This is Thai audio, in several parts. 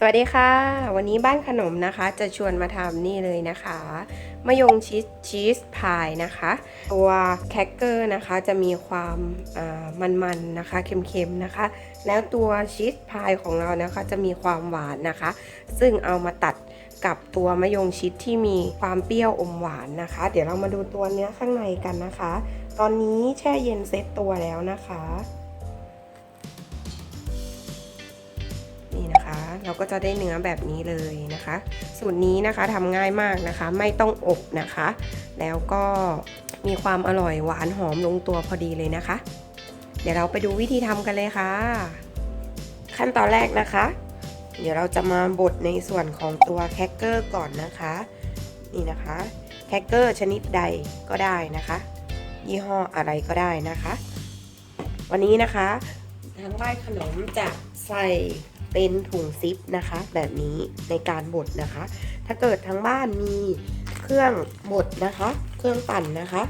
สวัสดีค่ะ วันนี้บ้านขนมนะคะ จะชวนมาทำนี่เลยนะคะมะยงชิดชีสพายนะคะ ตัวแครกเกอร์นะคะจะมีความอ่ามันๆนะคะเค็มๆนะคะ แล้วตัวชีสพายของเรานะคะจะมีความหวานนะคะ ซึ่งเอามาตัดกับตัวมะยงชิดที่มีความเปรี้ยวอมหวานนะคะ เดี๋ยวเรามาดูตัวเนื้อข้างในกันนะคะ ตอนนี้แช่เย็นเซตตัวแล้วนะคะ เราก็จะได้เนื้อแบบนี้เลยนะคะ สูตรนี้นะคะทำง่ายมากนะคะ ไม่ต้องอบนะคะ แล้วก็มีความอร่อยหวานหอมลงตัวพอดีเลยนะคะ เดี๋ยวเราไปดูวิธีทำกันเลยค่ะ ขั้นตอนแรกนะคะ เดี๋ยวเราจะมาบดในส่วนของตัวแครกเกอร์ก่อนนะคะ นี่นะคะแครกเกอร์ชนิดใดก็ได้นะคะ ยี่ห้ออะไรก็ได้นะคะ วันนี้นะคะทางบ้านขนมจะใส่ เป็นถุงซิปนะคะ แบบนี้ในการบดนะคะ ถ้าเกิดทางบ้านมีเครื่องบดนะคะ เครื่องปั่นนะคะ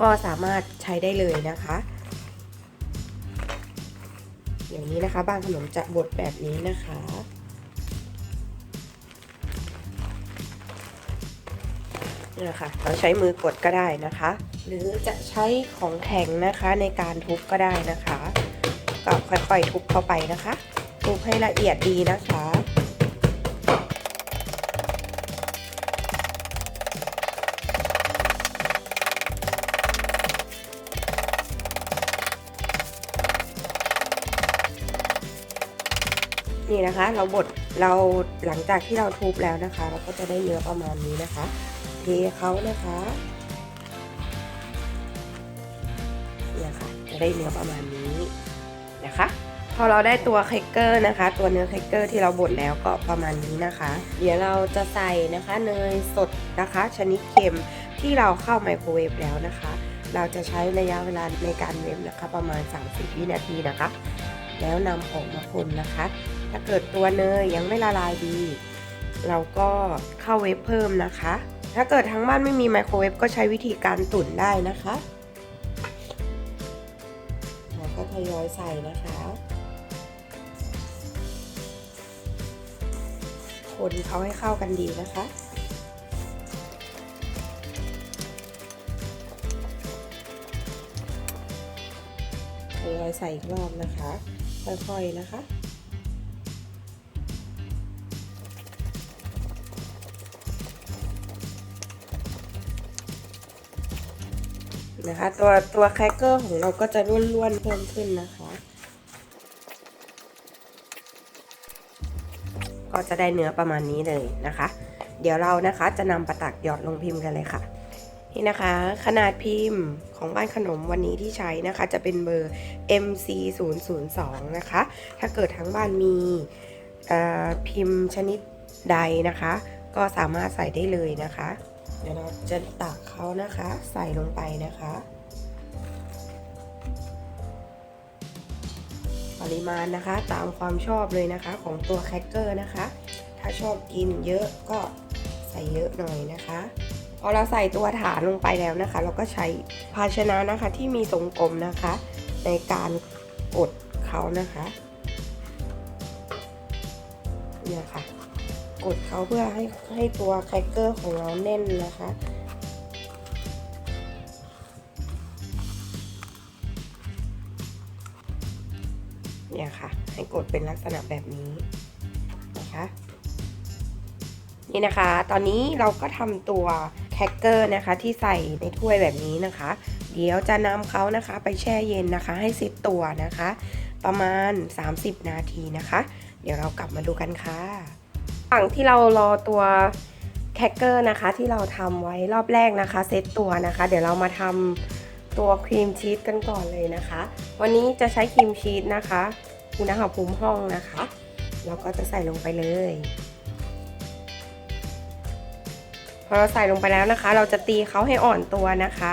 ก็สามารถใช้ได้เลยนะคะ อย่างนี้นะคะบ้านขนมจะบดแบบนี้นะคะนี่นะคะเราใช้มือกดก็ได้นะคะ หรือจะใช้ของแข็งนะคะในการทุบก็ได้นะคะ ก็ค่อยๆทุบเข้าไปนะคะ ทุบให้ละเอียดดีนะคะ นี่นะคะ เราบดเราหลังจากที่เราทุบแล้วนะคะ เราก็จะได้เนื้อประมาณนี้นะคะ เทเขานะคะเนี่ยค่ะ จะได้เนื้อประมาณนี้ พอเราได้ตัวเคคเกอร์นะคะ ตัวเนื้อเคคเกอร์ที่เราบดแล้วก็ประมาณนี้นะคะ เดี๋ยวเราจะใส่นะคะเนยสดนะคะ ชนิดเค็มที่เราเข้าไมโครเวฟแล้วนะคะ เราจะใช้ระยะเวลาในการเวฟนะคะ ประมาณ 30 วินาทีนะคะ แล้วนำออกมาคนนะคะ ถ้าเกิดตัวเนยยังไม่ละลายดี เราก็เข้าเวฟเพิ่มนะคะ ถ้าเกิดทั้งบ้านไม่มีไมโครเวฟก็ใช้วิธีการตุ๋นได้นะคะเราก็ทยอยใส่นะคะ คนเขาให้เข้ากันดีนะคะ ทยอยใส่อีกรอบนะคะ ค่อยๆนะคะนะคะตัวตัวแครกเกอร์ของเราก็จะร่วนๆเพิ่มขึ้นนะคะ ก็จะได้เนื้อประมาณนี้เลยนะคะ เดี๋ยวเรานะคะจะนำประตักหยอดลงพิมพ์กันเลยค่ะ นี่นะคะ ขนาดพิมพ์ของบ้านขนมวันนี้ที่ใช้นะคะ จะเป็นเบอร์ MC 0 0 2นะคะ ถ้าเกิดทั้งบ้านมีพิมพ์ชนิดใดนะคะ ก็สามารถใส่ได้เลยนะคะ เดี๋ยวเราจะตักเขานะคะ ใส่ลงไปนะคะ ริมาณนะคะ ตามความชอบเลยนะคะของตัวแครกเกอร์นะคะ ถ้าชอบกินเยอะก็ใส่เยอะหน่อยนะคะพอเราใส่ตัวฐานลงไปแล้วนะคะ เราก็ใช้ภาชนะนะคะที่มีทรงกลมนะคะ ในการกดเขานะคะเนี่ยค่ะกดเขาเพื่อให้ให้ตัวแครกเกอร์ของเราแน่นนะคะ เนี่ยค่ะ ให้กดเป็นลักษณะแบบนี้นะคะนี่นะคะ ตอนนี้เราก็ทำตัวแครกเกอร์นะคะที่ใส่ในถ้วยแบบนี้นะคะ เดี๋ยวจะนำเขานะคะไปแช่เย็นนะคะ ให้ซิดตัวนะคะ ประมาณ 30 นาทีนะคะ เดี๋ยวเรากลับมาดูกันค่ะระหว่งที่เรารอตัวแครกเกอร์นะคะที่เราทำไว้รอบแรกนะคะ เซตตัวนะคะ เดี๋ยวเรามาทำ ตัวครีมชีสกันก่อนเลยนะคะ วันนี้จะใช้ครีมชีสนะคะอุณหภูมิห้องนะคะเราก็จะใส่ลงไปเลย พอเราใส่ลงไปแล้วนะคะ เราจะตีเขาให้อ่อนตัวนะคะ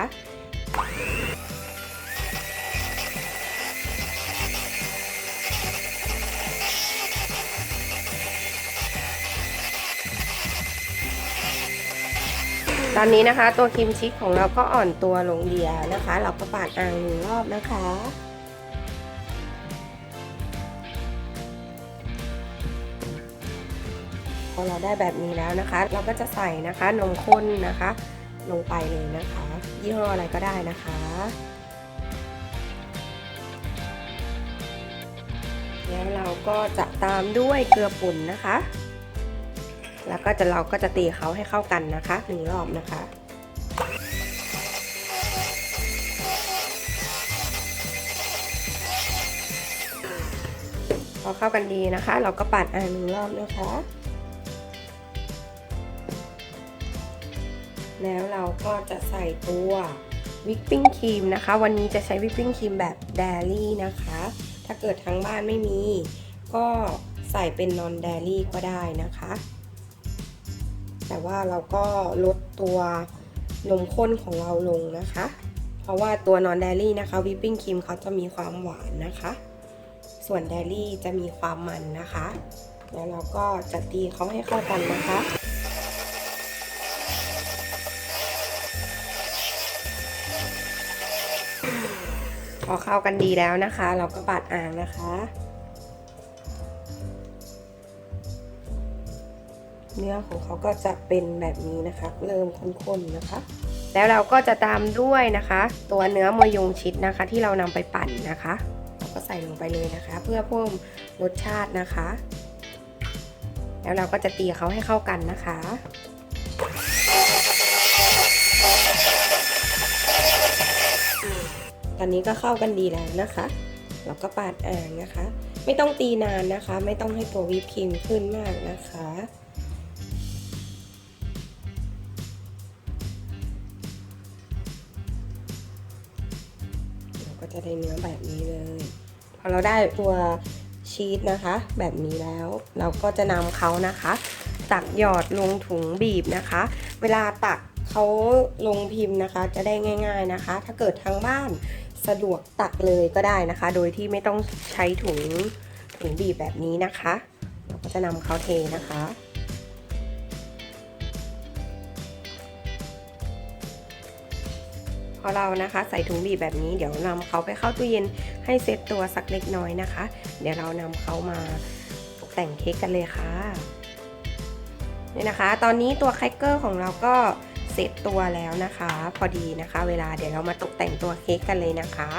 อนนี้นะคะ ตัวครีมชีสของเราก็อ่อนตัวลงเดียวนะคะ เราก็ปาดอ่างหนึ่งรอบนะคะพอเราได้แบบนี้แล้วนะคะ เราก็จะใส่นะคะนมข้นนะคะ ลงไปเลยนะคะ ยี่ห้ออะไรก็ได้นะคะ แล้วเราก็จะตามด้วยเกลือป่นนะคะ แล้วก็จะเราก็จะตีเขาให้เข้ากันนะคะหนึ่งรอบนะคะพอเข้ากันดีนะคะ เราก็ปัดอ่างหนึ่งรอบนะคะ แล้วเราก็จะใส่ตัววิปปิ้งครีมนะคะ วันนี้จะใช้วิปปิ้งครีมแบบเดลี่นะคะ ถ้าเกิดทั้งบ้านไม่มี ก็ใส่เป็นนอนเดลี่ก็ได้นะคะ แต่ว่าเราก็ลดตัวนมข้นของเราลงนะคะ เพราะว่าตัวนอนเดลี่นะคะวิปปิ้งครีมเขาจะมีความหวานนะคะ ส่วนเดลี่จะมีความมันนะคะ แล้วเราก็จะตีเขาให้เข้ากันนะคะพอเข้ากันดีแล้วนะคะ เราก็ปัดอ่างนะคะ เนื้อของเขาก็จะเป็นแบบนี้นะคะ เริ่มข้นๆนะคะ แล้วเราก็จะตามด้วยนะคะ ตัวเนื้อมวยงชิดนะคะ ที่เรานำไปปั่นนะคะเราก็ใส่ลงไปเลยนะคะ เพื่อเพิ่มรสชาตินะคะ แล้วเราก็จะตีเขาให้เข้ากันนะคะตอนนี้ก็เข้ากันดีแล้วนะคะ เราก็ปาดอ่างนะคะ ไม่ต้องตีนานนะคะ ไม่ต้องให้ตัววิปครีมขึ้นมากนะคะ ก็จะได้เนื้อแบบนี้เลย พอเราได้ตัวชีสนะคะ แบบนี้แล้วเราก็จะนำเขานะคะ ตักหยอดลงถุงบีบนะคะ เวลาตักเขาลงพิมพ์นะคะ จะได้ง่าย ๆนะคะ ถ้าเกิดทางบ้านสะดวกตักเลยก็ได้นะคะ โดยที่ไม่ต้องใช้ถุงถุงบีบแบบนี้นะคะ เราก็จะนำเขาเทนะคะ พอเรานะคะใส่ถุงบีบแบบนี้เดี๋ยวนำเขาไปเข้าตู้เย็นให้เซตตัวสักเล็กน้อยนะคะ เดี๋ยวเรานำเขามาตกแต่งเค้กกันเลยค่ะนี่นะคะ ตอนนี้ตัวแครกเกอร์ของเราก็เซตตัวแล้วนะคะ พอดีนะคะ เวลาเดี๋ยวเรามาตกแต่งตัวเค้กกันเลยนะคะ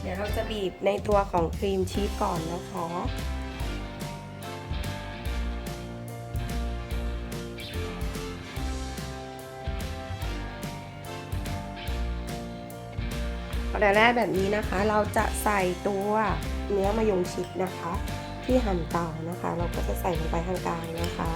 เดี๋ยวเราจะบีบในตัวของครีมชีสก่อนนะคะ แล้วแบบนี้นะคะ เราจะใส่ตัวเนื้อมะยงชิดนะคะ ที่หั่นเตานะคะ เราก็จะใส่ลงไปทางกลางนะคะ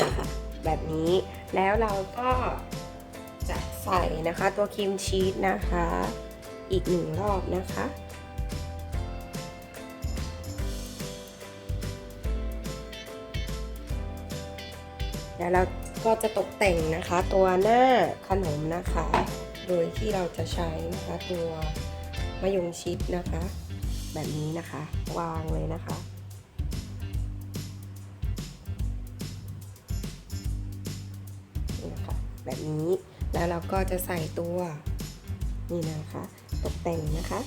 นะคะแบบนี้แล้วเราก็จะใส่นะคะตัวครีมชีสนะคะ อีกหนึ่งรอบนะคะ แล้วเราก็จะตกแต่งนะคะตัวหน้าขนมนะคะ โดยที่เราจะใช้นะคะตัวมะยงชิดนะคะ แบบนี้นะคะ วางเลยนะคะนี่นะคะแบบนี้แล้วเราก็จะใส่ตัวนี่นะคะ ตกแต่งนะคะ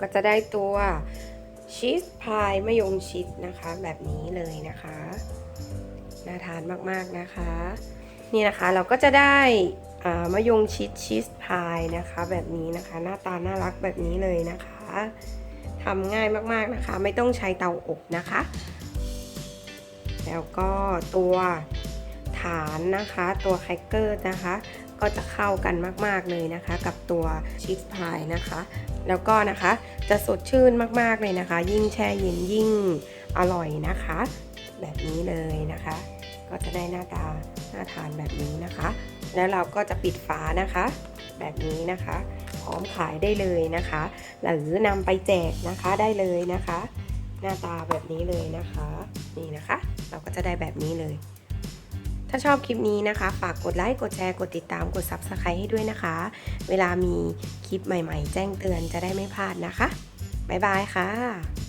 ก็จะได้ตัวชีสพายมะยงชิดนะคะ แบบนี้เลยนะคะน่าทานมากๆนะคะ นี่นะคะเราก็จะได้อ่ามะยงชิดชีสพายนะคะ แบบนี้นะคะ หน้าตาน่ารักแบบนี้เลยนะคะทำง่ายมากๆนะคะ ไม่ต้องใช้เตาอบนะคะ แล้วก็ตัว ฐานนะคะ ตัวแครกเกอร์นะคะ ก็จะเข้ากันมากๆเลยนะคะ กับตัวชีสพายนะคะ แล้วก็นะคะจะสดชื่นมากๆเลยนะคะ ยิ่งแช่เย็นยิ่งอร่อยนะคะ แบบนี้เลยนะคะ ก็จะได้หน้าตาน่าทานแบบนี้นะคะ แล้วเราก็จะปิดฝานะคะ แบบนี้นะคะพร้อมขายได้เลยนะคะ หรือนำไปแจกนะคะได้เลยนะคะ หน้าตาแบบนี้เลยนะคะ นี่นะคะ เราก็จะได้แบบนี้เลย ถ้าชอบคลิปนี้นะคะ ฝากกดไลค์ กดแชร์ กดติดตาม กด Subscribe ให้ด้วยนะคะ เวลามีคลิปใหม่ ๆ แจ้งเตือนจะได้ไม่พลาดนะคะ บ๊ายบายค่ะ